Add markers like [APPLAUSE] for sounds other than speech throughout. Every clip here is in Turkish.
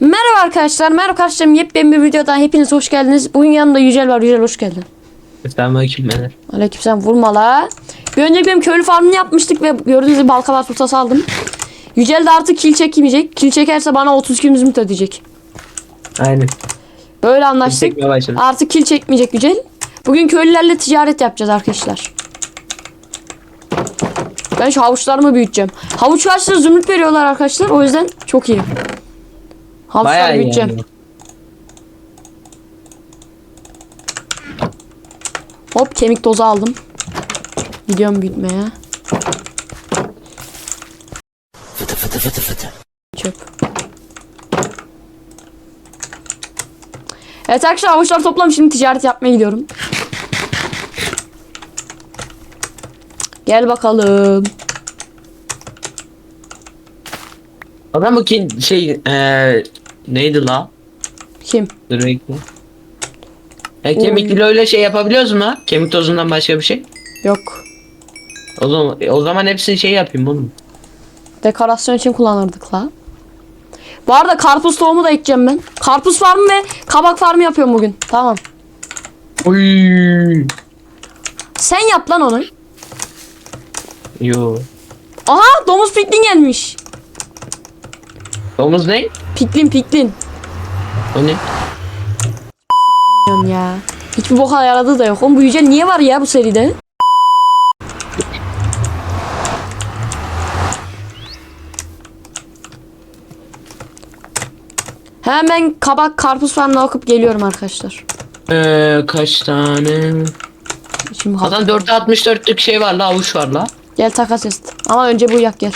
Merhaba arkadaşlar, merhaba arkadaşlarım. Yepyeni bir videodan hepiniz hoş geldiniz. Bugün yanımda Yücel var. Yücel hoş geldin. Selamünaleyküm beyler. Aleykümselam vurma la. Bir önceki benim köylü farmını yapmıştık ve gördüğünüz gibi balkalar tutası aldım. Yücel de artık kil çekmeyecek. Kil çekerse bana 32 zümrüt ödeyecek. Aynen. Böyle anlaştık. Artık kil çekmeyecek Yücel. Bugün köylülerle ticaret yapacağız arkadaşlar. Ben şu havuçlarımı büyüteceğim. Havuç karşısında zümrüt veriyorlar arkadaşlar. O yüzden çok iyi. Bayağı iyi büyüteceğim. yani. Hop kemik tozu aldım. Gidiyorum büyütmeye. Çöp. Evet arkadaşlar avuçları toplam şimdi ticaret yapmaya gidiyorum. Gel bakalım. Adam bu ki şey eee neydi la? Kim? Dur bekle. E, kemik öyle şey yapabiliyoruz mu? Kemik tozundan başka bir şey? Yok. O zaman o zaman hepsini şey yapayım oğlum. Dekorasyon için kullanırdık la. Bu arada karpuz tohumu da ekeceğim ben. Karpuz farmı ve kabak farmı yapıyorum bugün. Tamam. Oy. Sen yap lan onu. Yo. Aha domuz piklin gelmiş. Domuz ne? Piklin piklin. O ne? Bilmiyorum ya. Hiçbir boka yaradığı da yok. Oğlum bu Yücel niye var ya bu seride? Hemen kabak karpuz farmına okup geliyorum arkadaşlar. Eee kaç tane? Şimdi Zaten 4'te 64'lük şey var la avuç var la. Gel takas est. Ama önce bu yak gel.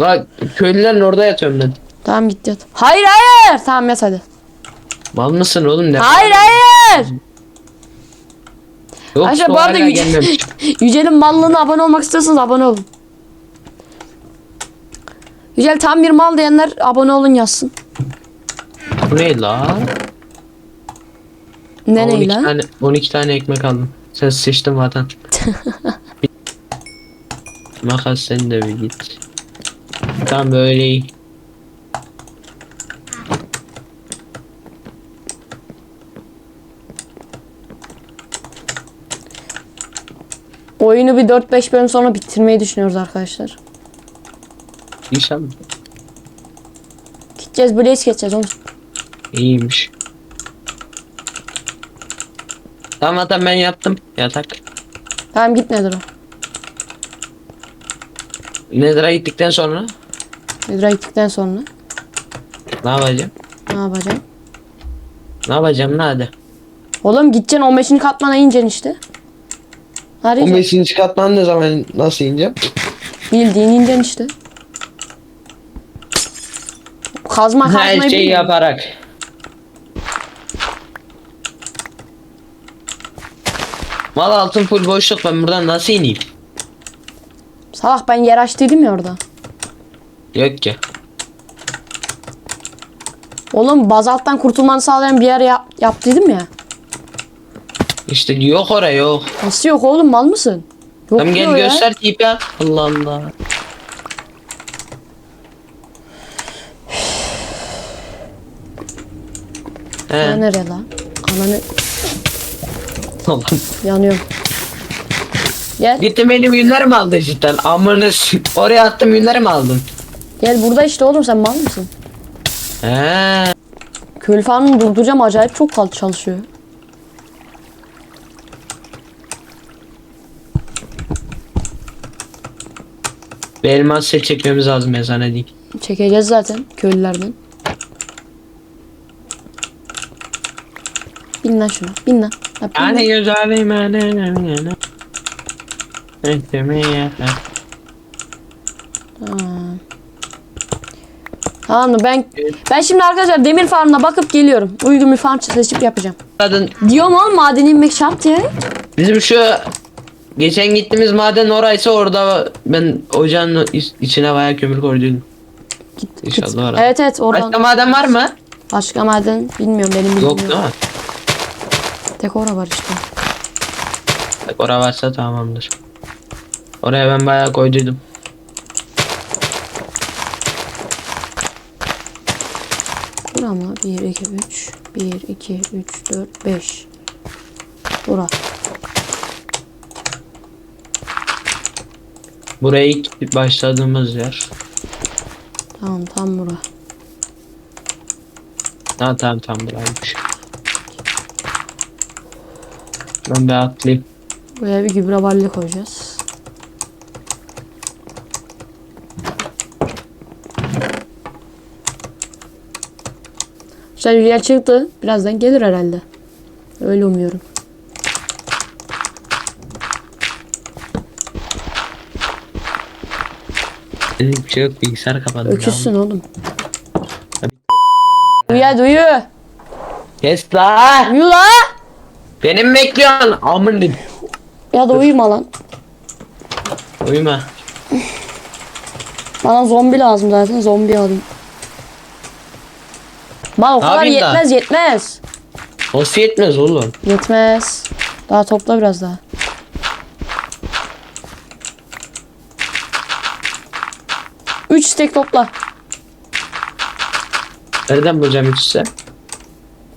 La köylülerin orada yatıyorum ben. Tamam git yat. Hayır hayır. Tamam yat hadi. Mal mısın oğlum ne? Hayır hayır. Yok Ayşe, bu arada Yüce-. [LAUGHS] Yücel'in mallığına abone olmak istiyorsanız abone olun. Yücel tam bir mal diyenler abone olun yazsın. Bu ne la? Ne 12 neyle? tane, 12 tane ekmek aldım. Sen sıçtın vatan. [LAUGHS] Makas sen de bir git. Tam böyle iyi. Oyunu bir 4-5 bölüm sonra bitirmeyi düşünüyoruz arkadaşlar. İnşallah. Gideceğiz Blaze geçeceğiz oğlum. İyiymiş. Tamam zaten ben yaptım yatak. Tamam git o? Nether'a gittikten sonra Nedir'a gittikten sonra ne yapacağım? ne yapacağım? Ne yapacağım ne hadi. Oğlum gideceksin 15. katmana ineceksin işte. Arayacağım. 15. katman ne zaman nasıl ineceğim? Bildiğin ineceksin işte. Kazma kazmayı Her şeyi bilmiyorum. yaparak. Mal altın full boşluk ben buradan nasıl ineyim? Salak ben yer açtıydım ya orada. Yok ki. Oğlum bazalttan kurtulmanı sağlayan bir yer yap yaptıydım ya. İşte yok oraya yok. Nasıl yok oğlum mal mısın? Yok Tamam gel ya. göster tipi at. Allah Allah. Ya He. nereye lan? Ananı Allah'ım. yanıyorum. Gel. Gittin benim yünler mi aldın cidden? Amına s- oraya attım yünleri mi aldın? Gel burada işte oğlum sen mal mısın? He. Köylü farmını durduracağım acayip çok kal çalışıyor. Bir elmas set çekmemiz lazım eczane değil. Çekeceğiz zaten köylülerden. Bin lan şuna. Bin lan. Yani güzelim yani. Etmeye. Tamam. Tamam mı? Ben ben şimdi arkadaşlar demir farmına bakıp geliyorum. Uygun bir farm seçip yapacağım. Kadın Diyorum oğlum madeni inmek şart ya. bizim şu geçen gittiğimiz maden oraysa orada ben ocağın iç- içine bayağı kömür koydum. Git, İnşallah git. orası. Evet evet oradan. Başka maden var mı? Başka maden bilmiyorum benim bilmiyorum. Yok değil mi? Tek ora var işte. Bak oraya varsa tamamdır. Oraya ben bayağı koyduydum. Bura mı? 1, 2, 3. 1, 2, 3, 4, 5. Bura. Buraya ilk başladığımız yer. Tamam tam bura. Tamam tamam buraymış. Ben bir atlayayım. Buraya bir gübre balya koyacağız. Güzel bir yer çıktı. Birazdan gelir herhalde. Öyle umuyorum. Dedik bir şey yok bilgisayar kapadım. Öküzsün oğlum. Uyu hadi uyu. Kes la. Uyu la. Benim bekliyorsun. Amın. Ya da uyuma lan. Uyuma. Bana zombi lazım zaten. Zombi alayım. Mal o kadar yapayım yetmez yetmez. Nasıl yetmez oğlum? Yetmez. Daha topla biraz daha. Üç stek topla. Nereden bulacağım üçse?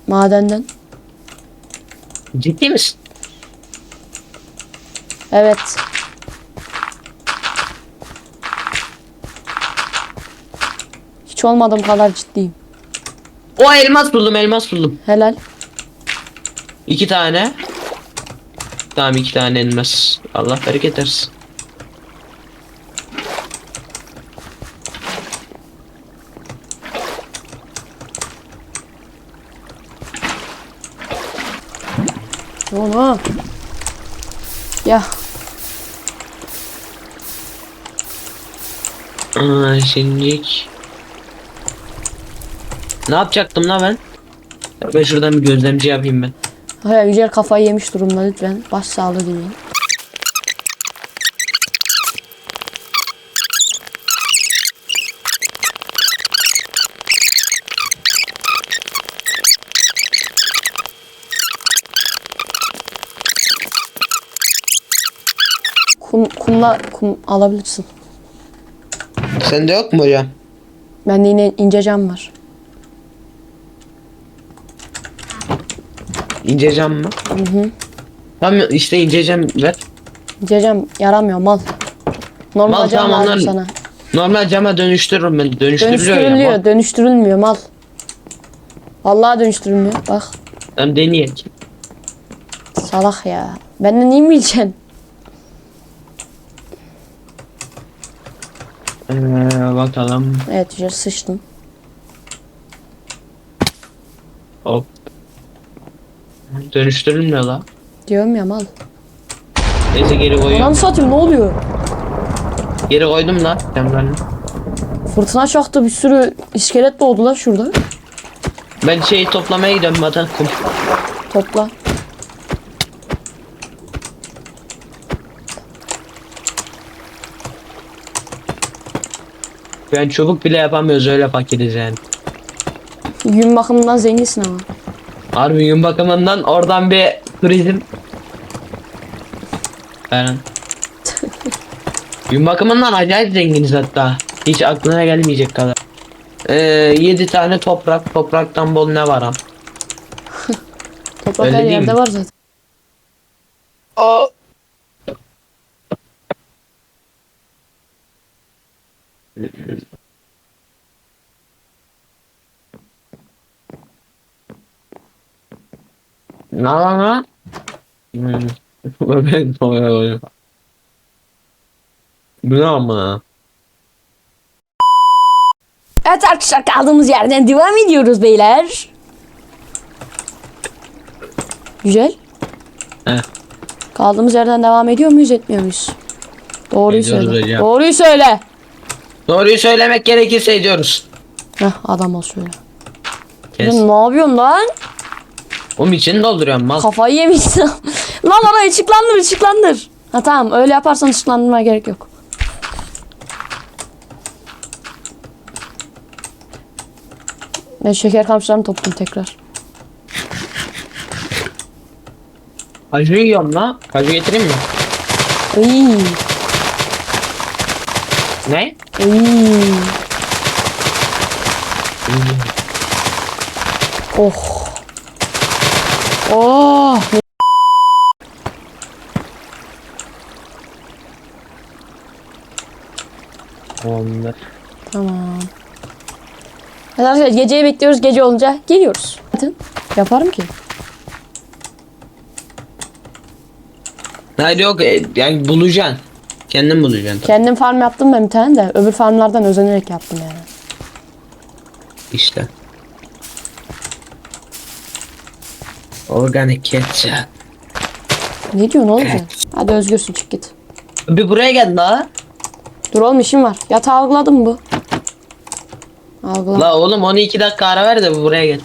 Madenden. Ciddi misin? Evet. Hiç olmadığım kadar ciddiyim. O elmas buldum elmas buldum. Helal. İki tane. Tamam iki tane elmas. Allah bereket versin. Onu. Ya Aa, şimdilik. Ne yapacaktım la ben? Ben şuradan bir gözlemci yapayım ben. Hayır Yücel kafayı yemiş durumda lütfen. Baş sağlığı dileyin. Kum, kumla kum alabilirsin. Sende yok mu hocam? Bende yine ince cam var. İnce cam mı? Hı hı. Tamam işte ince cam ver. İnce cam yaramıyor mal. Normal Mal, cam tamam, onlar- sana. Normal cama dönüştürürüm ben. Dönüştürülüyor ya. Dönüştürülüyor, Mal. dönüştürülmüyor mal. Vallahi dönüştürülmüyor. Bak Tamam deneyek. salak ya. Benden iyi mi bileceksin? Ee, bakalım. Evet sıçtım. Hop. Dönüştürülmüyor la. Diyorum ya mal. Neyse geri koyuyorum. Ananı satayım ne oluyor? Geri koydum la. Camlarını. Fırtına çaktı bir sürü iskelet doğdu la şurada. Ben şeyi toplamaya gidiyorum zaten. Kum. Topla. Ben çubuk bile yapamıyoruz öyle fakiriz yani. Gün bakımından zenginsin ama. Harbi gün bakımından oradan bir turizm. Ben. gün [LAUGHS] bakımından acayip zenginiz hatta. Hiç aklına gelmeyecek kadar. Ee, 7 tane toprak. Topraktan bol ne var am? [LAUGHS] Toprak Öyle her yerde mi? var zaten. O. Ne lan lan? Hmm. [LAUGHS] Ben koyuyorum. Bu ne ama? Evet arkadaşlar kaldığımız yerden devam ediyoruz beyler. Güzel. He. Kaldığımız yerden devam ediyor muyuz etmiyor muyuz? Doğruyu Ediyoruz söyle. hocam. Doğruyu söyle. Doğruyu söylemek gerekirse ediyoruz. Heh adam ol şöyle. Kes. Ne yapıyorsun lan? Oğlum içini dolduruyorum mal. Kafayı yemişsin. [LAUGHS] lan orayı ışıklandır ışıklandır. Ha tamam öyle yaparsan ışıklandırmaya gerek yok. Ben şeker kamışlarını toplayayım tekrar. Kaju yiyorum la. Kaju getireyim mi? İyi. Ne? İyi. Oh. Oh. Tamamdır. Tamam. Arkadaşlar geceyi bekliyoruz. Gece olunca geliyoruz. Zaten Yaparım ki. Hayır yok e, yani bulacaksın. Kendin bulacaksın. tabii. Kendim farm yaptım ben bir tane de. Öbür farmlardan özenerek yaptım yani. İşte. Organik ketçap. Ne diyorsun oğlum sen? Hadi özgürsün çık git. Bir buraya gel la. Dur oğlum işim var. Yatağı algıladın mı bu? Algıla. La oğlum 12 dakika ara ver de buraya gel.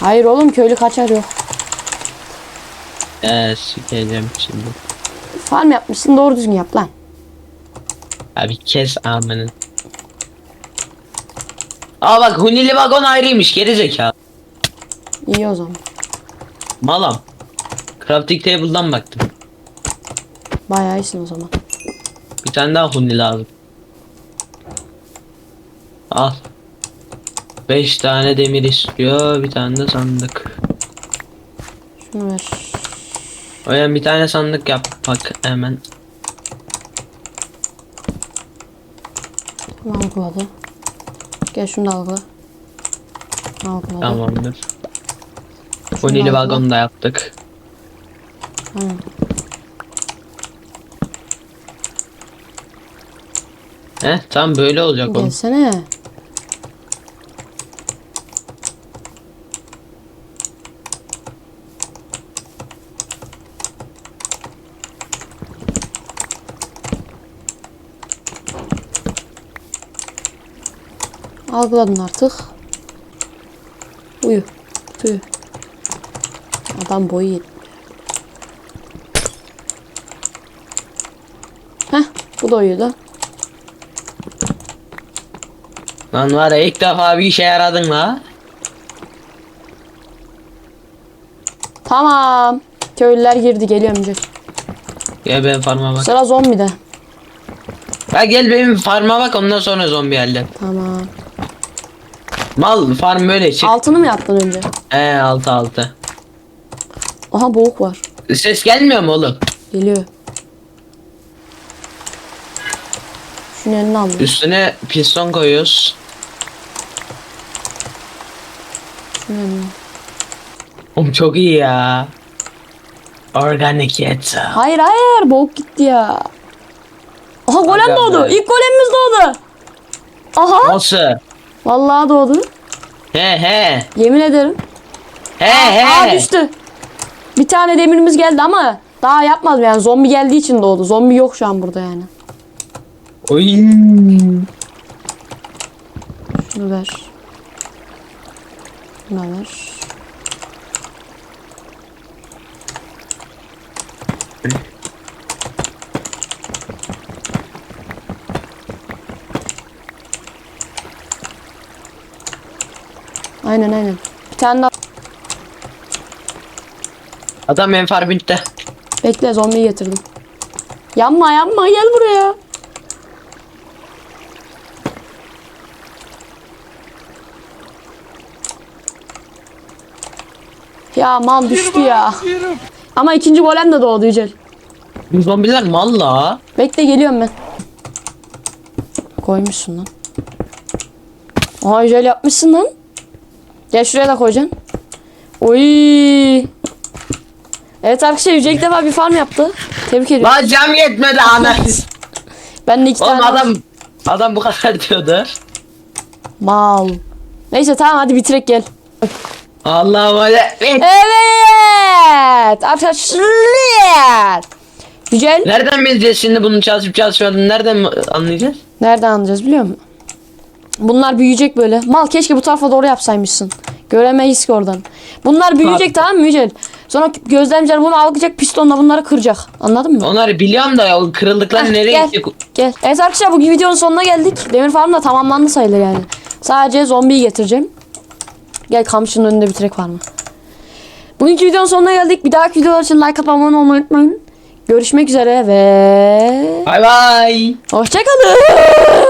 Hayır oğlum köylü kaçar yok. Eee sikeceğim şimdi. Farm yapmışsın doğru düzgün yap lan. Abi kes amenin. Aa bak hunili vagon ayrıymış geri zekalı. İyi o zaman. Malam. Crafting table'dan baktım. Bayağı iyisin o zaman. Bir tane daha huni lazım. Al. 5 tane demir istiyor. Bir tane de sandık. Şunu ver. O yüzden bir tane sandık yap bak hemen. Tamam algıladı. Gel şunu da algıla. Algıladı. Tamamdır. Algıla. vagon da yaptık. Tamam. Heh tam böyle olacak oğlum. Gelsene. Algıladın artık. Uyu. Tüy. Adam boyu yetmiyor. Heh, bu da uyudu. Lan var ya ilk defa bir işe yaradın la. Tamam. Köylüler girdi geliyor amca. Gel ben farma bak. Sıra zombide. Ya gel benim farma bak ondan sonra zombi hallet. Tamam. Mal farm böyle çık. Altını mı yaptın önce? Ee altı altı. Aha boğuk var. Ses gelmiyor mu oğlum? Geliyor. Şunu eline al. Üstüne piston koyuyoruz. Şunu eline. Oğlum çok iyi ya. Organik et. Hayır hayır boğuk gitti ya. Aha golem Aga doğdu. be. İlk golemimiz doğdu. Aha. Nasıl? Vallahi doğdu. He he. Yemin ederim. He Aa he. düştü. Bir tane demirimiz geldi ama daha yapmadım yani zombi geldiği için doğdu. Zombi yok şu an burada yani. Oy. Şunu ver. Şunu ver. Aynen aynen. Bir tane daha. Adam menfar bitti. Bekle zombiyi getirdim. Yanma yanma gel buraya. Ya mal düştü ya. Ama ikinci golem de doğdu Yücel. Bu zombiler mal la. Bekle geliyorum ben. Koymuşsun lan. Aa Yücel yapmışsın lan. Gel şuraya da koyacaksın. Oy. Evet arkadaşlar Yücel ilk defa bir farm yaptı. Tebrik ediyorum. La cam yetmedi anas. Ben de iki Oğlum tane adam adam bu kadar diyordu. Mal. Neyse tamam hadi bitirek gel. Allah böyle. Evet arkadaşlar. Yücel. Nereden bileceğiz şimdi bunun çalışıp çalışmadığını nereden anlayacağız? Nereden anlayacağız biliyor musun? Bunlar büyüyecek böyle. Mal keşke bu tarafa doğru yapsaymışsın. Göremeyiz ki oradan. Bunlar büyüyecek tamam mı Yücel? Sonra gözlemciler bunu algılayacak pistonla bunları kıracak. Anladın mı? Onları biliyorum da ya kırıldıklar Heh, nereye gel, gitti? gel. Evet arkadaşlar bugün videonun sonuna geldik. Demir farm da tamamlandı sayılır yani. Sadece zombiyi getireceğim. Gel kamçının önünde bitirek var mı? Bugünkü videonun sonuna geldik. Bir dahaki videolar için like atıp abone olmayı unutmayın. Görüşmek üzere ve Bay bay. hoşçakalın.